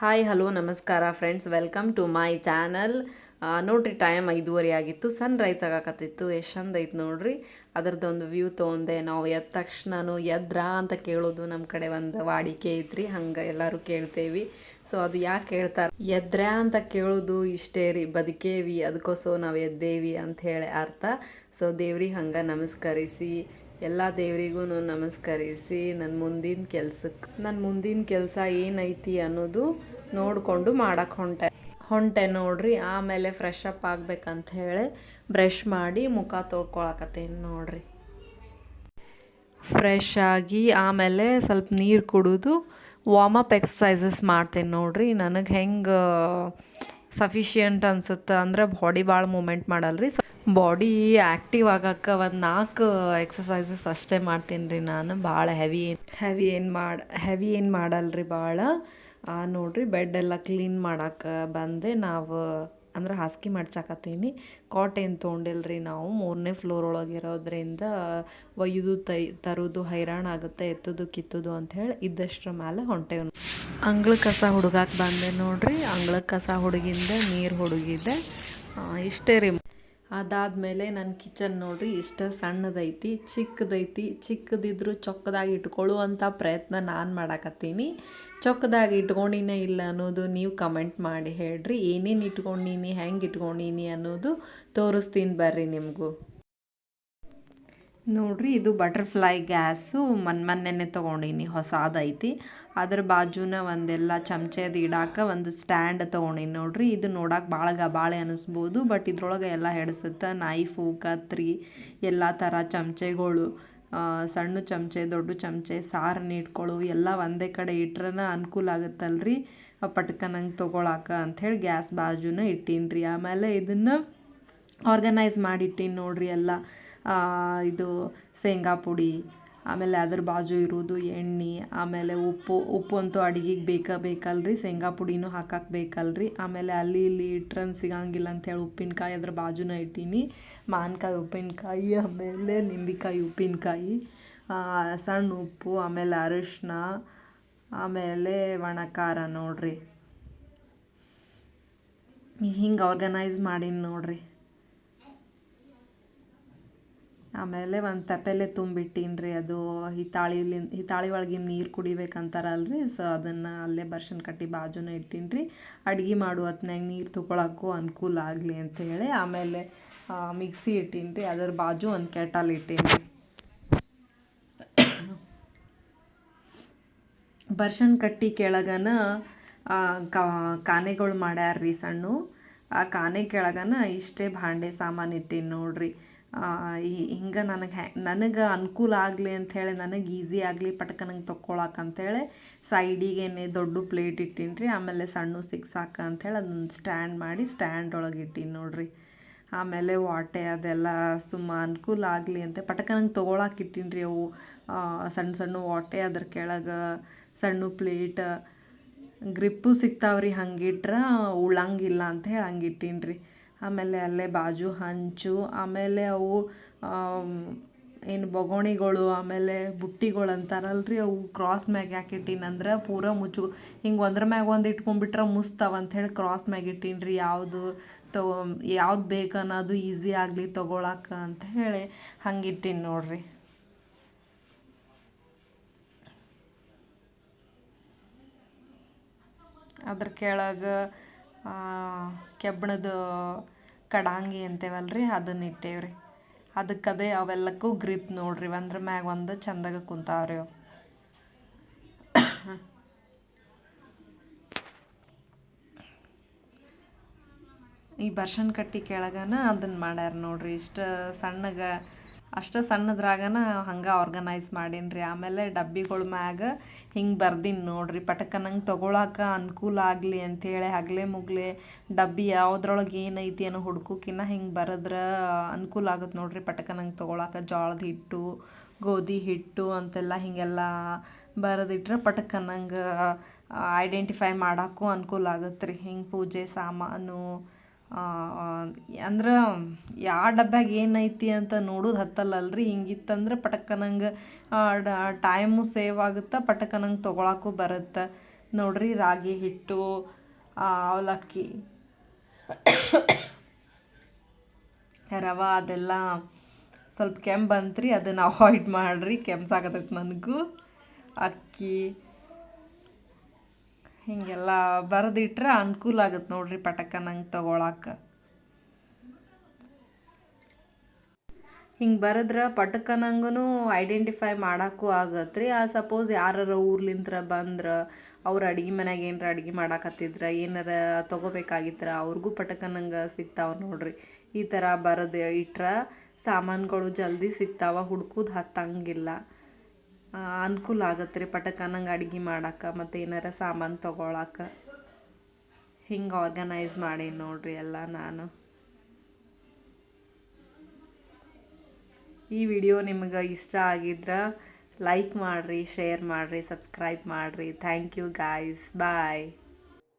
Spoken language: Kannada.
ಹಾಯ್ ಹಲೋ ನಮಸ್ಕಾರ friends welcome to my channel ನೋಡ್ರಿ ಟೈಮ್ ಐದುವರೆ ಆಗಿತ್ತು. ಸನ್ ರೈಸ್ ಆಗಾಕತ್ತಿತ್ತು. ಎಷ್ಟು ಚಂದ ಐತೆ ನೋಡ್ರಿ. ಅದರದ್ದೊಂದು ವ್ಯೂ ತೊಗೊಂಡೆ. ನಾವು ಎದ್ದ ತಕ್ಷಣ ಎದ್ರಾ ಅಂತ ಕೇಳೋದು ನಮ್ಮ ಕಡೆ ಒಂದು ವಾಡಿಕೆ ಐತ್ರಿ. ಹಂಗೆ ಎಲ್ಲರೂ ಕೇಳ್ತೇವಿ. ಸೊ ಅದು ಯಾಕೆ ಕೇಳ್ತಾರೆ ಎದ್ರಾ ಅಂತ ಕೇಳೋದು ಇಷ್ಟೇ ರೀ. ಬದುಕೇವಿ. ಅದಕ್ಕೋಸ್ಕರ ನಾವು ಎದ್ದೇವಿ ಅಂತ ಹೇಳಿ ಅರ್ಥ. ಸೊ ದೇವ್ರಿಗೆ ಹಂಗೆ ನಮಸ್ಕರಿಸಿ. ಎಲ್ಲ ದೇವರಿಗೂ ನಮಸ್ಕರಿಸಿ ನನ್ನ ಮುಂದಿನ ಕೆಲಸಕ್ಕೆ ನನ್ನ ಮುಂದಿನ ಕೆಲಸ ಏನೈತಿ ಅನ್ನೋದು ನೋಡಿಕೊಂಡು ಮಾಡಕ್ಕೆ ಹೊಂಟೆ. ಹೊಂಟೆ ನೋಡ್ರಿ, ಆಮೇಲೆ ಫ್ರೆಶ್ ಅಪ್ ಆಗ್ಬೇಕಂತ ಹೇಳಿ ಬ್ರಷ್ ಮಾಡಿ ಮುಖ ತೊಳ್ಕೊಳಕತ್ತೇನು ನೋಡ್ರಿ. ಫ್ರೆಶ್ ಆಗಿ ಆಮೇಲೆ ಸ್ವಲ್ಪ ನೀರು ಕುಡಿದು ವಾರ್ಮಪ್ ಎಕ್ಸಸೈಸಸ್ ಮಾಡ್ತೇನೆ ನೋಡ್ರಿ. ನನಗೆ ಹೆಂಗೆ ಸಫಿಷಿಯಂಟ್ ಅನ್ಸುತ್ತೆ ಅಂದ್ರೆ ಬಾಡಿ ಭಾಳ ಮೂಮೆಂಟ್ ಮಾಡಲ್ರಿ. ಬಾಡಿ ಆ್ಯಕ್ಟಿವ್ ಆಗಕ್ಕೆ ಒಂದು ನಾಲ್ಕು ಎಕ್ಸಸೈಸಸ್ ಅಷ್ಟೇ ಮಾಡ್ತೀನಿ ರೀ ನಾನು ಭಾಳ ಹೆವಿ ಹೆವಿ ಏನು ಮಾಡಿ ಹೆವಿ ಏನು ಮಾಡಲ್ರಿ ಭಾಳ ನೋಡಿರಿ ಬೆಡ್ ಎಲ್ಲ ಕ್ಲೀನ್ ಮಾಡಕ್ಕೆ ಬಂದೆ. ನಾವು, ಅಂದ್ರೆ ಹಾಸಿಗೆ ಮಡ್ಚಾಕತ್ತೀನಿ. ಕಾಟ್ ಏನು ತೊಗೊಂಡಿಲ್ರಿ ನಾವು. ಮೂರನೇ ಫ್ಲೋರ್ ಒಳಗಿರೋದ್ರಿಂದ ಒಯ್ಯುದು, ತೈ, ತರೋದು ಹೈರಾಣ ಆಗುತ್ತೆ, ಎತ್ತೋದು, ಕಿತ್ತೋದು ಹೇಳಿ ಇದ್ದಷ್ಟರ ಮೇಲೆ ಹೊಂಟೇವ್ ಅಂಗಳ ಕಸ ಹುಡುಗಾಕ್ ಬಂದೆ ನೋಡ್ರಿ. ಅಂಗಳ ಕಸ ಹುಡುಗಿಂದ ನೀರು ಹುಡುಗಿದ್ದೆ ಇಷ್ಟೇ ರೀ. ಅದಾದಮೇಲೆ ನನ್ನ ಕಿಚನ್ ನೋಡ್ರಿ, ಇಷ್ಟ ಸಣ್ಣದೈತಿ, ಚಿಕ್ಕದೈತಿ. ಚಿಕ್ಕದಿದ್ರು ಚೊಕ್ಕದಾಗಿ ಇಟ್ಕೊಳ್ಳುವಂಥ ಪ್ರಯತ್ನ ನಾನು ಮಾಡಾಕತ್ತೀನಿ. ಚೊಕ್ಕದಾಗಿ ಇಟ್ಕೊಂಡಿನೇ ಇಲ್ಲ ಅನ್ನೋದು ನೀವು ಕಮೆಂಟ್ ಮಾಡಿ ಹೇಳ್ರಿ. ಏನೇನು ಇಟ್ಕೊಂಡೀನಿ, ಹೆಂಗೆ ಇಟ್ಕೊಂಡೀನಿ ಅನ್ನೋದು ತೋರಿಸ್ತೀನಿ ಬರ್ರಿ ನಿಮಗೂ. ನೋಡ್ರಿ, ಇದು ಬಟರ್ಫ್ಲೈ ಗ್ಯಾಸು ಮನ್ ಮೊನ್ನೆನೆ ತೊಗೊಂಡೀನಿ, ಹೊಸದೈತಿ. ಅದ್ರ ಬಾಜುನ ಒಂದೆಲ್ಲ ಚಮಚದ ಇಡಾಕ ಒಂದು ಸ್ಟ್ಯಾಂಡ್ ತೊಗೊಂಡೀನಿ ನೋಡ್ರಿ. ಇದು ನೋಡಕ್ಕೆ ಭಾಳ ಗಬಾಳೆ ಅನ್ನಿಸ್ಬೋದು ಬಟ್ ಇದ್ರೊಳಗೆ ಎಲ್ಲ ಹಿಡಿಸುತ್ತೆ ನೈಫು ಕತ್ರಿ, ಎಲ್ಲ ಥರ ಚಮಚೆಗಳು ಸಣ್ಣ ಚಮಚೆ, ದೊಡ್ಡ ಚಮಚೆ ಸಾರನ್ನ ಇಟ್ಕೊಳ್ಳು ಎಲ್ಲ ಒಂದೇ ಕಡೆ ಇಟ್ರನ ಅನುಕೂಲ ಆಗುತ್ತಲ್ರಿ. ಪಟ್ಕನಂಗೆ ಅಂತ ಅಂಥೇಳಿ ಗ್ಯಾಸ್ ಬಾಜುನ ಇಟ್ಟೀನಿ ರೀ ಆಮೇಲೆ ಇದನ್ನು ಆರ್ಗನೈಸ್ ಮಾಡಿಟ್ಟೀನಿ ನೋಡ್ರಿ ಎಲ್ಲ. ಇದು ಶೇಂಗಾ ಪುಡಿ, ಆಮೇಲೆ ಅದ್ರ ಬಾಜು ಇರೋದು ಎಣ್ಣೆ, ಆಮೇಲೆ ಉಪ್ಪು ಉಪ್ಪು ಅಂತೂ ಅಡುಗೆಗೆ ಬೇಕಾ, ಬೇಕಲ್ರಿ, ಶೇಂಗಾ ಪುಡಿನೂ ಹಾಕಕ್ಕೆ ಬೇಕಲ್ರಿ. ಆಮೇಲೆ ಅಲ್ಲಿ ಇಲ್ಲಿ ಇಟ್ರನ್ ಸಿಗಂಗಿಲ್ಲ ಅಂಥೇಳಿ ಉಪ್ಪಿನಕಾಯಿ ಅದ್ರ ಬಾಜುನ ಇಟ್ಟೀನಿ. ಮಾವಿನ್ಕಾಯಿ, ಉಪ್ಪಿನಕಾಯಿ, ಆಮೇಲೆ ನಿಂಬೆಕಾಯಿ, ಉಪ್ಪಿನಕಾಯಿ ಸಣ್ಣ ಉಪ್ಪು, ಆಮೇಲೆ ಅರಿಶಿನ, ಆಮೇಲೆ ಒಣ ಖಾರ ನೋಡ್ರಿ. ಹಿಂಗೆ ಆರ್ಗನೈಸ್ ಮಾಡೀನಿ ನೋಡ್ರಿ. ಆಮೇಲೆ ಒಂದು ತಪೆಲೆ ತುಂಬಿಟ್ಟೀನಿ ರೀ ಅದು ಹಿತಾಳಿಲಿ ಹಿತಾಳಿ ಒಳಗಿನ ನೀರು ಕುಡಿಬೇಕಂತಾರಲ್ರಿ. ಸೊ ಅದನ್ನು ಅಲ್ಲೇ ಬರ್ಷನ್ ಕಟ್ಟಿ ಬಾಜುನ ಇಟ್ಟೀನಿ ರೀ ಅಡುಗೆ ಮಾಡೋ ಹೊತ್ನಾಗ ನೀರು ತೊಗೊಳಕ್ಕೂ ಅನುಕೂಲ ಆಗಲಿ ಅಂತ ಹೇಳಿ ಆಮೇಲೆ ಮಿಕ್ಸಿ ಇಟ್ಟೀನಿ ರೀ ಅದರ ಬಾಜು ಒಂದು ಕೆಟಲ್ ಇಟ್ಟೀನಿ ರೀ ಬರ್ಶನ್ ಕಟ್ಟಿ ಕೆಳಗನ ಕಾನೆಗಳು ಮಾಡ್ಯಾರ ರೀ ಸಣ್ಣ. ಆ, ಕಾನೆ ಕೆಳಗನ ಇಷ್ಟೇ ಭಾಂಡೆ ಸಾಮಾನು ಇಟ್ಟೀನಿ ನೋಡ್ರಿ. ಹಿಂಗೆ ನನಗೆ ಹ್ಯಾ ನನಗೆ ಅನುಕೂಲ ಆಗಲಿ ಅಂಥೇಳಿ ನನಗೆ ಈಸಿ ಆಗಲಿ ಪಟ್ಕನಂಗೆ ತೊಕ್ಕೊಳಕ್ಕೆ ಅಂಥೇಳಿ ಸೈಡಿಗೇನೆ ದೊಡ್ಡ ಪ್ಲೇಟ್ ಇಟ್ಟೀನಿ ರೀ ಆಮೇಲೆ ಸಣ್ಣ ಸಿಕ್ಸಾಕ ಅಂಥೇಳಿ ಅದನ್ನ ಸ್ಟ್ಯಾಂಡ್ ಮಾಡಿ ಸ್ಟ್ಯಾಂಡ್ ಒಳಗೆ ಇಟ್ಟೀನಿ ನೋಡ್ರಿ. ಆಮೇಲೆ ವಾಟೆ ಅದೆಲ್ಲ ಸುಮ್ಮ ಅನುಕೂಲ ಆಗಲಿ ಅಂತ ಪಟಕನಂಗೆ ತೊಗೊಳಕ್ಕೆ ಇಟ್ಟೀನಿ ರೀ ಅವು. ಸಣ್ಣ ಸಣ್ಣ ವಾಟೆ ಅದ್ರ ಕೆಳಗೆ ಸಣ್ಣ ಪ್ಲೇಟ್ ಗ್ರಿಪ್ಪು ಸಿಗ್ತಾವ್ರಿ ಹಂಗಿಟ್ರೆ ಉಳಂಗಿಲ್ಲ ಅಂತ ಹೇಳಿ ಹಂಗೆ ಇಟ್ಟೀನಿ ರೀ ಆಮೇಲೆ ಅಲ್ಲೇ ಬಾಜು ಹಂಚು, ಆಮೇಲೆ ಅವು ಏನು ಬೊಗೋಣಿಗಳು, ಆಮೇಲೆ ಬುಟ್ಟಿಗಳು ಅಂತಾರಲ್ರಿ, ಅವು ಕ್ರಾಸ್ ಮ್ಯಾಗ ಯಾಕೆ ಇಟ್ಟೀನಿ ಅಂದ್ರೆ ಪೂರ ಮುಚ್ಚು, ಹಿಂಗೆ ಒಂದ್ರ ಮ್ಯಾಗ ಒಂದು ಇಟ್ಕೊಂಡ್ಬಿಟ್ರೆ ಮುಸ್ತಾವ ಅಂಥೇಳಿ ಕ್ರಾಸ್ ಮ್ಯಾಗ ಇಟ್ಟೀನಿ ರೀ ಯಾವುದು ತೊ, ಯಾವ್ದು ಬೇಕು ಅನ್ನೋದು ಈಸಿ ಆಗಲಿ ತೊಗೊಳಕ್ಕೆ ಅಂತ ಹೇಳಿ ಹಂಗೆ ಇಟ್ಟೀನಿ ನೋಡ್ರಿ. ಅದ್ರ ಕೆಳಗೆ ಕೆಬ್ಬಣದ ಕಡಾಂಗಿ ಅಂತೇವಲ್ರಿ, ಅದನ್ನ ಇಟ್ಟೇವ್ರಿ. ಅದೇ ಅವೆಲ್ಲಕ್ಕೂ ಗ್ರಿಪ್ ನೋಡ್ರಿ, ಒಂದ್ರ ಮ್ಯಾಗ ಒಂದು ಚಂದಾಗ ಕುಂತಾವ್ರಿ ಅವು. ಈ ಬರ್ಷನ್ ಕಟ್ಟಿ ಕೆಳಗನ ಅದನ್ನು ಮಾಡ್ಯಾರ ನೋಡ್ರಿ, ಇಷ್ಟು ಸಣ್ಣಗೆ ಅಷ್ಟು ಸಣ್ಣದ್ರಾಗನ ಹಂಗೆ ಆರ್ಗನೈಸ್ ಮಾಡೀನಿ ರೀ ಆಮೇಲೆ ಡಬ್ಬಿಗಳ ಮ್ಯಾಗ ಹಿಂಗೆ ಬರ್ದೀನಿ ನೋಡ್ರಿ. ಪಟಕನಂಗೆ ತೊಗೊಳಕ್ಕೆ ಅನುಕೂಲ ಆಗಲಿ ಅಂಥೇಳಿ ಹಗಲೆ ಮುಗ್ಲೆ ಡಬ್ಬಿ ಯಾವುದ್ರೊಳಗೆ ಏನೈತಿ ಅನ್ನೋ ಹುಡ್ಕೋಕಿನ್ನ ಹಿಂಗೆ ಬರದ್ರೆ ಅನುಕೂಲ ಆಗುತ್ತೆ ನೋಡ್ರಿ. ಪಟಕನಂಗೆ ತೊಗೊಳಕ್ಕೆ ಜೋಳದ ಹಿಟ್ಟು, ಗೋಧಿ ಹಿಟ್ಟು ಅಂತೆಲ್ಲ ಹೀಗೆಲ್ಲ ಬರೆದಿಟ್ರೆ ಪಟಕನಂಗೆ ಐಡೆಂಟಿಫೈ ಮಾಡೋಕ್ಕೂ ಅನುಕೂಲ ಆಗುತ್ತೆ ರೀ ಹಿಂಗೆ ಪೂಜೆ ಸಾಮಾನು ಅಂದ್ರೆ ಯಾವ ಡಬ್ಯಾಗ ಏನೈತಿ ಅಂತ ನೋಡೋದು ಹತ್ತಲ್ಲಲ್ರಿ. ಹಿಂಗಿತ್ತಂದ್ರೆ ಪಟಕ್ಕನಂಗೆ ಟೈಮು ಸೇವ್ ಆಗುತ್ತೆ ಪಟಕ್ಕನಂಗೆ ತೊಗೊಳಕ್ಕೂ ಬರುತ್ತೆ. ನೋಡ್ರಿ ರಾಗಿ ಹಿಟ್ಟು ಅವಲಕ್ಕಿ, ರವಾ ಅದೆಲ್ಲ ಸ್ವಲ್ಪ ಕೆಮ್ಮು ಬಂತ್ರಿ, ಅದನ್ನು ಅವಾಯ್ಡ್ ಮಾಡಿರಿ ಕೆಮ್ಸಾಕತೈತೆ ನನಗೂ. ಅಕ್ಕಿ ಹೀಗೆಲ್ಲ ಬರೆದಿಟ್ರೆ ಅನುಕೂಲ ಆಗುತ್ತೆ ನೋಡ್ರಿ ಪಟಕ ನಂಗೆ ತಗೊಳಕ್ಕೆ ಹಿಂಗೆ ಬರೆದ್ರೆ ಪಟಕನಂಗೂ ಐಡೆಂಟಿಫೈ ಮಾಡೋಕ್ಕೂ ಆಗತ್ತೆ ರೀ ಆ ಸಪೋಸ್ ಯಾರರ ಊರ್ಲಿಂತ್ರ ಬಂದ್ರೆ ಅವ್ರು ಅಡುಗೆ ಮನೆಗೆ ಏನಾರ ಅಡುಗೆ ಮಾಡಾಕತ್ತಿದ್ರ, ಏನಾರ ತೊಗೋಬೇಕಾಗಿತ್ತರ ಅವ್ರಿಗೂ ಪಟಕನಂಗೆ ಸಿಗ್ತಾವೆ ನೋಡ್ರಿ. ಈ ಥರ ಬರೆದು ಇಟ್ರೆ ಸಾಮಾನುಗಳು ಜಲ್ದಿ ಸಿಗ್ತಾವೆ, ಹುಡ್ಕುದು ಹತ್ತಂಗಿಲ್ಲ. ಅನುಕೂಲ ಆಗತ್ತೆ ರೀ ಪಟಕನಂಗೆ ಅಡ್ಗೆ ಮಾಡಕ್ಕೆ ಮತ್ತು ಏನಾರ ಸಾಮಾನು ತೊಗೊಳಕ್ಕೆ ಹಿಂಗೆ ಆರ್ಗನೈಸ್ ಮಾಡಿ ನೋಡಿರಿ ಎಲ್ಲ ನಾನು. ಈ ವಿಡಿಯೋ ನಿಮ್ಗೆ ಇಷ್ಟ ಆಗಿದ್ರೆ ಲೈಕ್ ಮಾಡಿರಿ ಶೇರ್ ಮಾಡಿರಿ ಸಬ್ಸ್ಕ್ರೈಬ್ ಮಾಡಿರಿ. Thank you guys bye